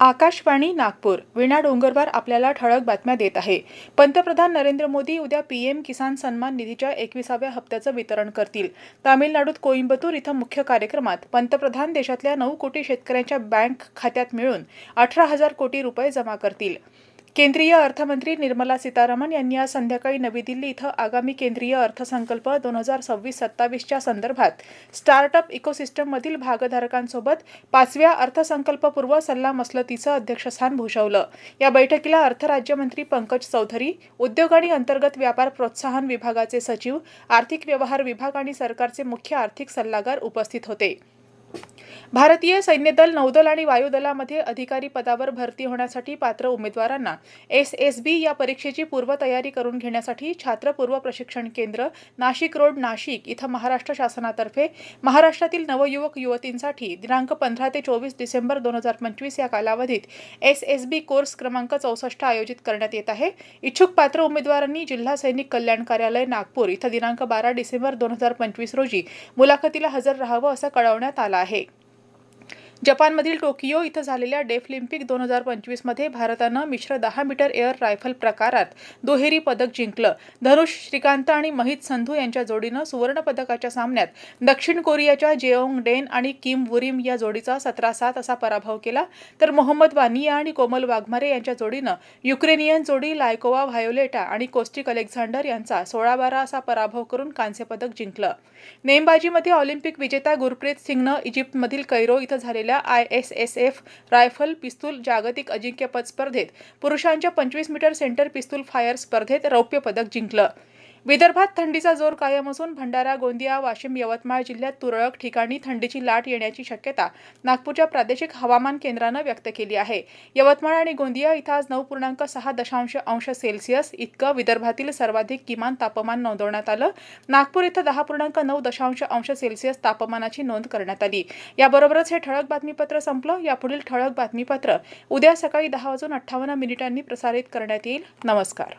आकाशवाणी नागपूर. विणा डोंगरवार आपल्याला ठळक बातम्या देत आहे. पंतप्रधान नरेंद्र मोदी उद्या पीएम किसान सन्मान निधीच्या एकविसाव्या हप्त्याचं वितरण करतील. तामिळनाडूत कोइंबतूर इथं मुख्य कार्यक्रमात पंतप्रधान देशातल्या नऊ कोटी शेतकऱ्यांच्या बँक खात्यात मिळून अठरा हजार कोटी रुपये जमा करतील. केंद्रीय अर्थमंत्री निर्मला सीतारामन यांनी आज संध्याकाळी नवी दिल्ली इथं आगामी केंद्रीय अर्थसंकल्प दोन हजार सव्वीस सत्तावीसच्या संदर्भात स्टार्टअप इकोसिस्टममधील भागधारकांसोबत पाचव्या अर्थसंकल्पपूर्व सल्लामसलतीचं अध्यक्षस्थान भूषवलं. या बैठकीला अर्थ राज्यमंत्री पंकज चौधरी उद्योग आणि अंतर्गत व्यापार प्रोत्साहन विभागाचे सचिव आर्थिक व्यवहार विभाग आणि सरकारचे मुख्य आर्थिक सल्लागार उपस्थित होते. भारतीय सैन्यदल नौदल आणि वायुदलामध्ये अधिकारी पदावर भरती होण्यासाठी पात्र उमेदवारांना एस एस बी या परीक्षेची पूर्वतयारी करून घेण्यासाठी छात्रपूर्व प्रशिक्षण केंद्र नाशिक रोड नाशिक इथं महाराष्ट्र शासनातर्फे महाराष्ट्रातील नवयुवक युवतींसाठी दिनांक पंधरा ते चोवीस डिसेंबर दोन हजार पंचवीस या कालावधीत एस एस बी कोर्स क्रमांक चौसष्ट आयोजित करण्यात येत आहे. इच्छुक पात्र उमेदवारांनी जिल्हा सैनिक कल्याण कार्यालय नागपूर इथं दिनांक बारा डिसेंबर दोन हजार पंचवीस रोजी मुलाखतीला हजर राहावं असं कळवण्यात आलं आहे. जपानमधील टोकियो इथं झालेल्या डेफलिम्पिक दोन हजार पंचवीसमध्ये भारतानं मिश्र दहा मीटर एअर रायफल प्रकारात दुहेरी पदक जिंकलं. धनुष श्रीकांत आणि महित संधू यांच्या जोडीनं सुवर्ण पदकाच्या सामन्यात दक्षिण कोरियाच्या जेओंग डेन आणि किम वुरिम या जोडीचा सतरा सात असा पराभव केला. तर मोहम्मद वानिया आणि कोमल वाघमारे यांच्या जोडीनं युक्रेनियन जोडी लायकोवा व्हायोलेटा आणि कोस्टिक अलेक्झांडर यांचा सोळा बारा असा पराभव करून कांस्य पदक जिंकलं. नेमबाजीमध्ये ऑलिम्पिक विजेता गुरप्रीत सिंगनं इजिप्तमधील कैरो इथं झालेल्या I S S F rifle पिस्तूल जागतिक अजिंक्यपद स्पर्धेत पुरुषांच्या पंचवीस मीटर सेंटर पिस्तूल फायर स्पर्धेत रौप्य पदक जिंकलं. विदर्भात थंडीचा जोर कायम असून भंडारा गोंदिया वाशिम यवतमाळ जिल्ह्यात तुरळक ठिकाणी थंडीची लाट येण्याची शक्यता नागपूरच्या प्रादेशिक हवामान केंद्रानं व्यक्त केली आहे. यवतमाळ आणि गोंदिया इथं आज नऊ पूर्णांक सहा दशांश अंश सेल्सिअस इतकं विदर्भातील सर्वाधिक किमान तापमान नोंदवण्यात आलं. नागपूर इथं दहा पूर्णांक नऊ दशांश अंश सेल्सिअस तापमानाची नोंद करण्यात आली. याबरोबरच हे ठळक बातमीपत्र संपलं. यापुढील ठळक बातमीपत्र उद्या सकाळी दहा वाजून अठ्ठावन्न मिनिटांनी प्रसारित करण्यात येईल. नमस्कार.